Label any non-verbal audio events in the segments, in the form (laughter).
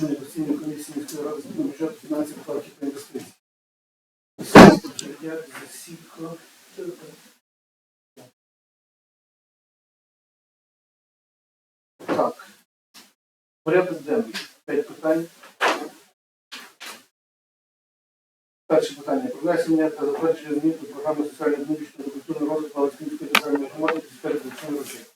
засідання постійної комісії міської ради з бюджету, фінансів, та інвестицій. Так. Порядок денний. П'ять питань. Перше питання. Про внесення та затвердження змін до програми соціально-економічного та культурного розвитку Галицької державної громади сфери соціальної роки.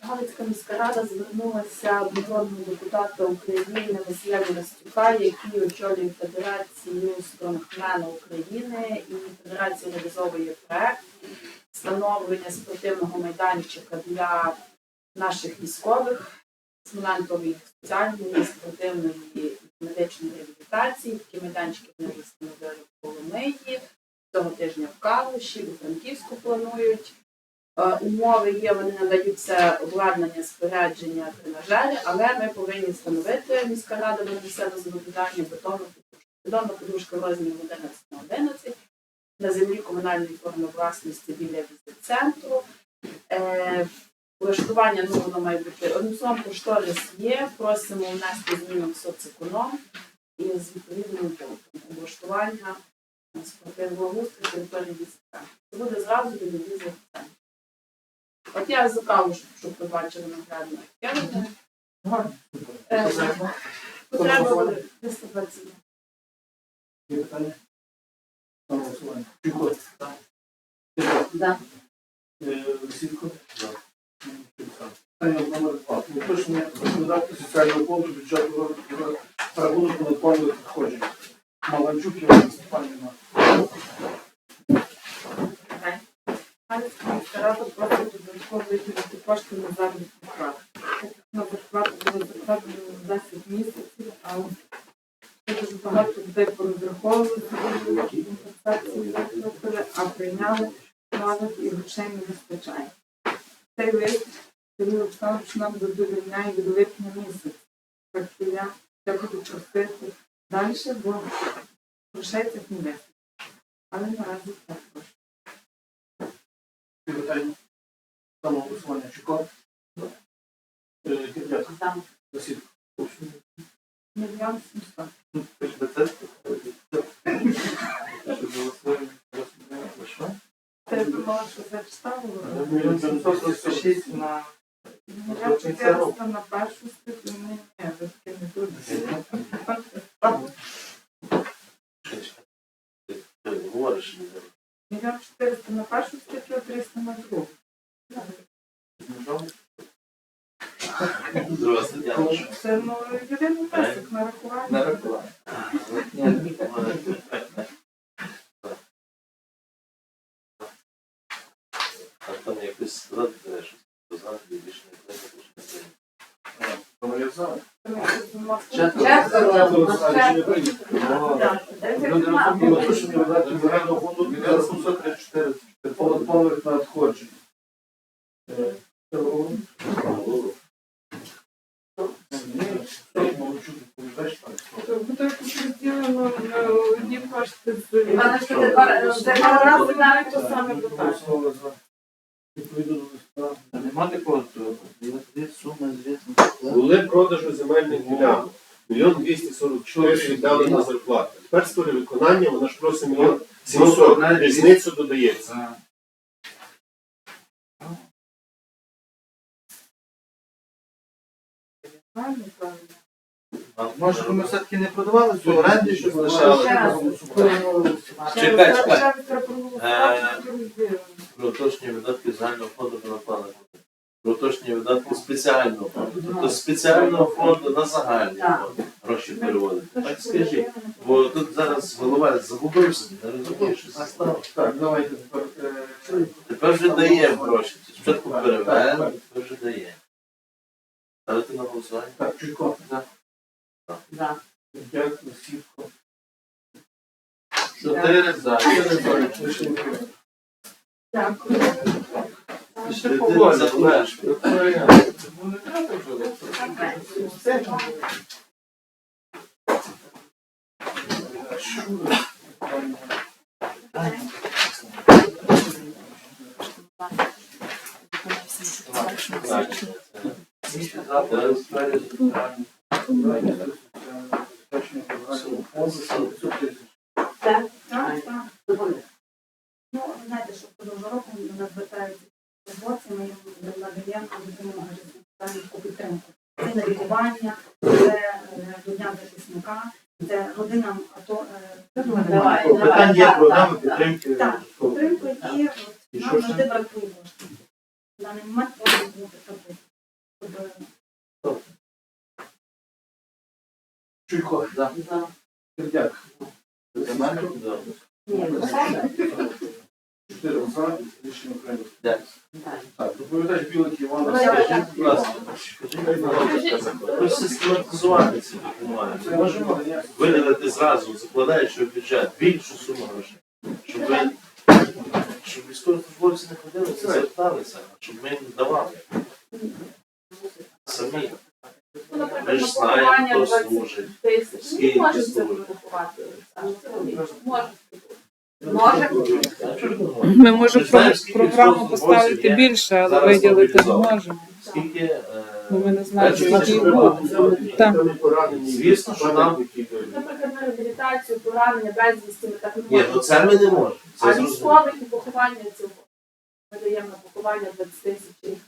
Галицька міська рада звернулася до депутата України Василя Верестюка, який очолює Федерацію стронгмена України і Федерація реалізовує проект встановлення спортивного майданчика для наших військових з моментом їх соціальної, спортивної і медичної реабілітації. Такі майданчики вже встановили в Коломиї, цього тижня в Калуші, у Франківську планують. Е, умови є, вони надаються обладнання, спорядження, тренажери, але ми повинні встановити, міська рада на себе зобов'язання бетонну. Бетонна подушка в 11 на 11 на землі комунальної форми власності біля візит-центру. Е, Влаштування, ну воно має бути одним словом, кошторис є, просимо внести зміну в соцеконом і з відповідним облаштування спортивного устрою території візит-центру. Це буде зразу біля візит-центру. От я закалу, щоб, щоб ви бачили наглядно. Я не е, потреба буде 320. Є питання? На голосування. Да. Е, Сітко. Питання номер два. Уточнення видатків соціального фонду бюджету розвитку за рахунок податкових надходжень. Маланчук Євгенія Степанівна. Галицька міська рада просить додатково виділити кошти на заробітну плату. На зарплату на 10 місяців, але це дуже багато людей порозраховували компенсації виплатили, а прийняли малих і грошей не вистачає. Чуйко. Е. Там Сітко. Мільйон сімсот. Це думала, що це. Мільйон сімсот шість. на Мільйон чотириста на першу статтю. Ні, ні, ви таки не тут. говориш. Мільйон чотириста на першу статтю, а 300 на другу. Здравствуйте. Це ну, єдиний на рахування. На рахування. А там якось сказати, що сказати, більше не треба. Номер за. Четверо. Люди розуміли, уточнення видатків загального фонду для 734 податкових Пане, навіть то саме питання. Відповідно до листа. Були продажі земельних ділянок. Мільйон 244 віддали на зарплату. Тепер з перевиконання вона ж просить мільйон 700. Різницю додається. Правильно, правильно. А може ми все-таки не продавали цю оренді, щось лишали? Ще Чекай, раз- чекай. ще раз треба проголосувати, Е, щоб. Про видатки загального фонду на плани. Про уточнення видатки спеціального фонду. Тобто з спеціального фонду на загальний Так. фонд гроші переводити. Так скажіть. Бо тут зараз голова загубився, не розуміє, що це стало. Так, давайте тепер. е, Тепер вже даємо гроші. Спочатку перевели, тепер вже даємо. Ставити на голосування? Так, Чуйко. Да. Дякую, Сітко. Чотири за. Чотири за. Рішення прийнято. Дякую. Ще поволі, знаєш. Ну, не треба вже. Так. Зараз справді. загального фонду 500 тисяч. Так, так, так. Ну, знаєте, що впродовж року до нас звертаються роботи, ми їм надаємо людину підтримку. Це на лікування, це до Дня захисника, це родинам АТО. є так, програми підтримки. Так, підтримку і нам завжди бракує. В даний момент може бути тобто, щоб Чуйко. За. Сердяк. Да. ні, Чотири за. Рішення прийнято. Дякую. Так, доповідач Білик Іван. Ну, Скажіть, будь ласка. Хтось систематизувати ці документи. Це ні? Виділити зразу, закладаючи в бюджет більшу суму грошей. Щоб ви щоб військовослужбовці не ходили, не зверталися, щоб ми їм давали. Самі. Ну, Ви наприклад, ж на знаєте, поховання хто 20 служить. тисяч. Скільки Не може це служить? вирахувати. Може. Ж? Ми можемо Ми знаємо, про- скільки програму поставити є більше, але зараз виділити не можемо. Скільки е, Бо ми не знаємо, Значить, які. Так. І поранені, Звісно, що нам- Наприклад, на реабілітацію, поранення, безвісті, ми так не Ні, можемо. ну це ми не можемо. Це А зрозуміло. військових і поховання цього. Ми даємо на поховання 20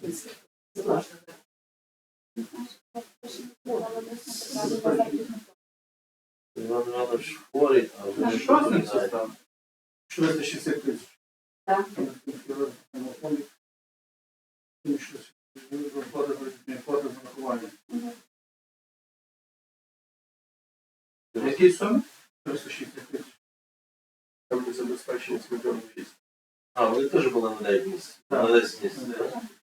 тисяч. Це важко. Іван Іванович хворий, а ви На не що знаєте. 460 тисяч. Так. Фонді. Тому що зарплата за плата за рахування. В якій сумі? 360 тисяч. там не з мільйоном шість. А, вони теж були на 9 місяців. На 10 місяців.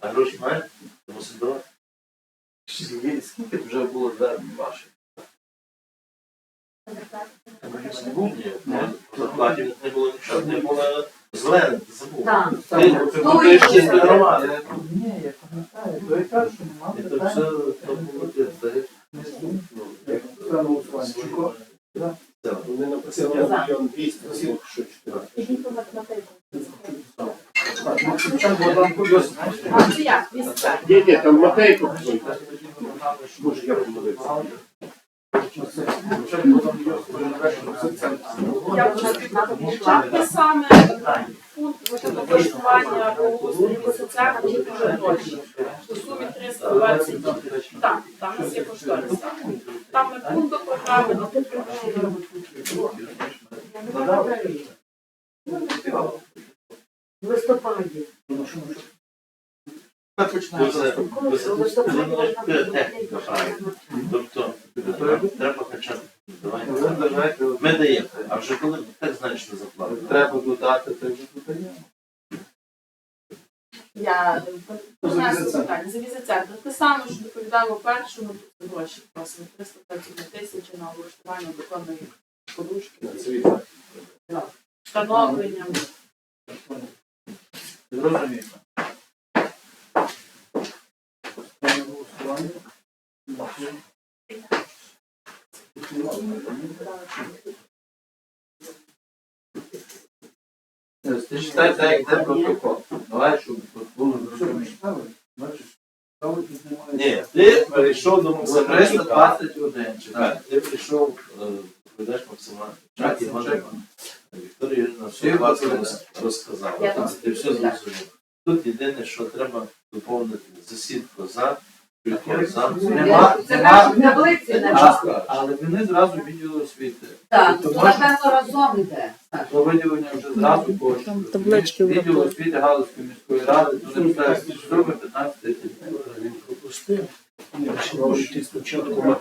Так? А гроші мають? Ти мусить давати. Скільки вже було звернень ваших? Ні, ну, по зарплаті в них не було нічого. Не було зелене, забув. Так. Ти будуєш чисто громаду. Я- Ні, я пам'ятаю. То я кажу, що нема питань. все то було ти, ти, Не знаю. Як це голосування? Чуйко. це. Вони написали мільйон двісті, ну, що чотири. Ні, ні, там Матейко. Може, я помилився. Те саме пункт використання благоустрою соціального і дуже гроші. У сумі 320. Так, там у нас є кошторис. Там не пункт до програми, а тут програма. В листопаді. Починаємо. В можна. Тобто, треба давайте, Ми даємо, а вже коли так значно заплатимо. Треба додати, то вже додаємо. Я за принесу питання. За. Те саме, що доповідало першому, тут гроші просимо 321 тисячі на облаштування докладної подушки, встановлення. Зрозуміло. Ти читай так, як йде протокол. Давай, щоб було зрозуміло. Ні, ти перейшов до За 321 читай. Ти прийшов, е, доповідач Максима. Так, Іван чекай. Іванович. Вікторія Юрійовна все класно розказала. Там Ти все зрозумів. Тут єдине, що треба доповнити засідку за. Нема, нема. таблиці А, але вони зразу відділи освіти. Так, Тобто то напевно разом іде. Про виділення вже зразу Там коштів. таблички Відділ освіти Галицької міської ради, то не все, суми 15 тисяч. Він пропустив. Спочатку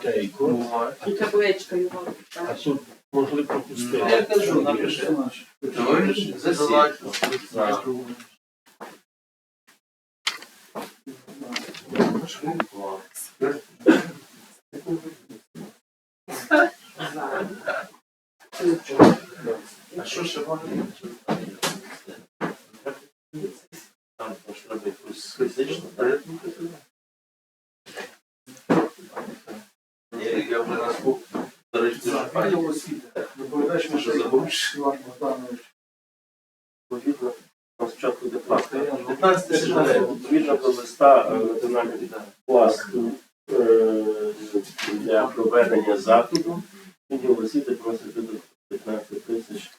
табличка його. а тут могли пропустити. Я кажу, напиши. Чуєш? Засідку. За. А що ще можна? Там ж треба якусь фізичну, так? Ні, я вже раз був. Відділ освіти. Доповідач Може, Матейко? Іван Богданович. Відповідно, спочатку доплата. 15 тисяч гривень. Відповідно до листа е, національного е, для проведення заходу. Відділ освіти просить до 15 тисяч.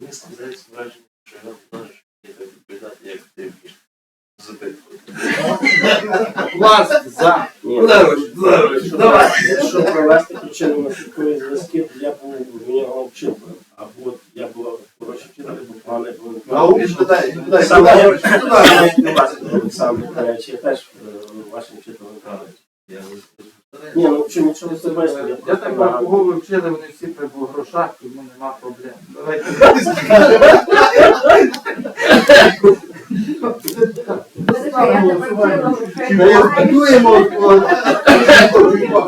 Мені складається враження, що я теж відповідати, як ти вмієш запитувати. Вас за. Давай. Якщо провести причину я був у нього вчителем. Або я був хороший вчитель, або поганий був. Саме Олександр я теж е, вашим вчителем Ні, ну чому нічого не особисто, я так кого ви вчили, вони всі при грошах, тому нема проблем. (laughs) Давайте. Я тебе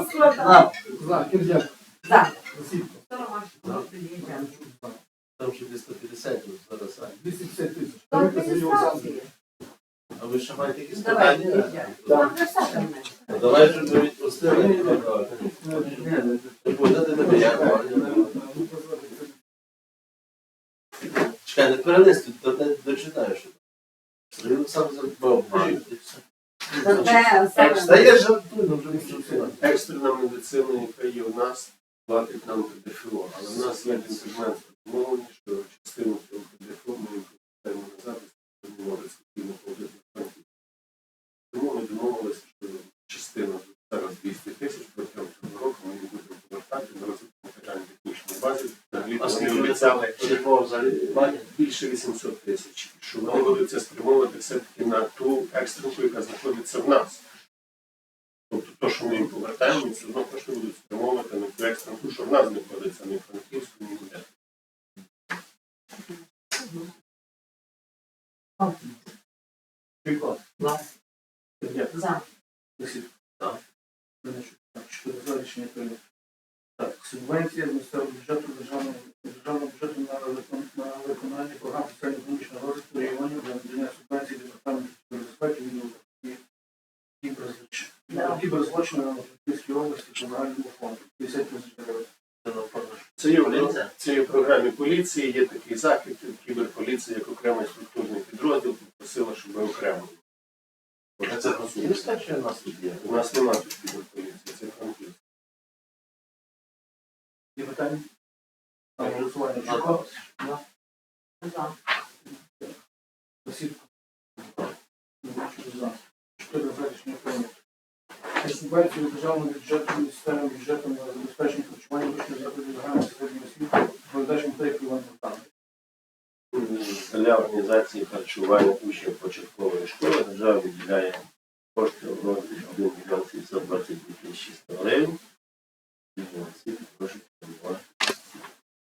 вчила, За. За. Василько. Там ще 250 зараз. 250 тисяч. Там Давайте свої Олександри. А ви ще маєте якісь питання? виїжджай. Там красота в мене. Ну, Давай, щоб ви відпустили. Будете тебе як? Чекай, не перелистуй, то дочитаєш. Сергій Олександр Я жартую, ну вже не жартую. екстрена медицина, яка є у нас, платить нам ПДФО. Але в нас є один сегмент домовлені, що частину цього ПДФО ми їм повертаємо назад, і не може спокійно ходити на фронті. Тому ми домовилися, що частина зараз 200 тисяч протягом цього року ми їм будемо повертати на розвиток Взагалі вони обіцяли взагалі платять? більше 800 тисяч. Що вони будуть це спрямовувати все-таки на ту екстренку, яка знаходиться в нас. Тобто то, що ми їм повертаємо, все одно кошти будуть спрямовувати на ту екстренку, що в нас знаходиться, не в Франківську, ні ніде. Приклад. Кирдяк. За. Василько. Так. Винищук. Так, чотири за рішення прийнято. Так, субвенція з місцевого бюджету державного державного бюджету на викон- на виконання програм соціально-економічного розвитку регіонів для надання субвенції департаменту безпеки і. Кіберзлочини на Франківській області по фонду. 50 тисяч гривень. Це є, в- Поліція? це є в програмі поліції, є такий захід, кіберполіція як окремий структурний підрозділ, попросила, щоб ми окремо. що це Франківська чи у нас тут є? У нас немає тут кіберполіції, це Франківськ. Є питання? На голосування. Чого? За. Василько. Винищук за. Чотири за рішення прийнято. Субвенцію державного бюджету місцевим бюджетом на забезпечення харчування вищої закладів загальної середньої освіти передачі матеріалів Іван Богданович. Для організації харчування учнів початкової школи держава виділяє кошти в розмірі 1 мільйон 722 тисячі 100 гривень. Прошу підтримувати.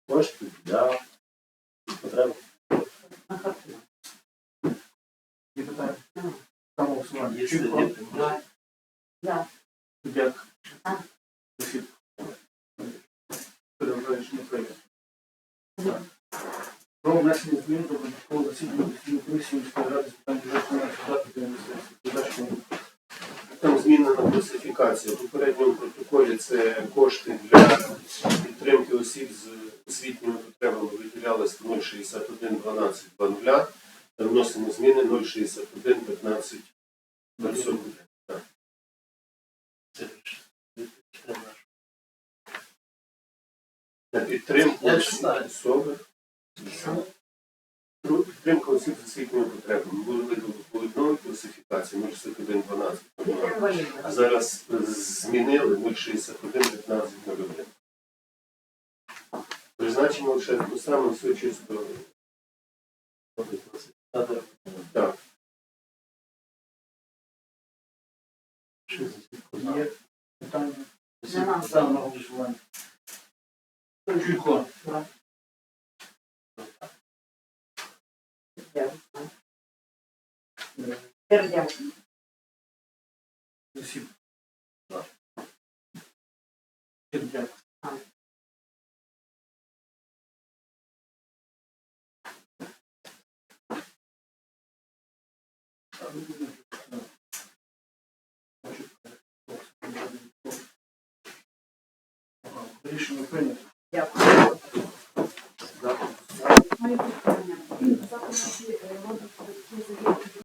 Кошти для потреб. На харчування. Є питання? Там Чуйко. сидіти. За. Дяк. А. Василько. Чотири за рішення прийнято. Про внесення змін до протоколу засідання постійної комісії міської ради з питань на інвестицій. Передачі Там змінена класифікація. У попередньому протоколі це кошти для підтримки осіб з освітніми потребами виділялось 061 12 00. Там вносимо зміни 061 15 07. Це ж- це наш. На підтримку особи. Підтримка осіб з освітніми потребами. Були виділені по одної класифікації 061 12 А зараз змінили 061 15 01. Призначимо лише ту саму все чисто. Так. Є питання? Нема. Ставимо на голосування. Чуйко. Пердяк. Василь. Кирдяк. Рішення прийнято.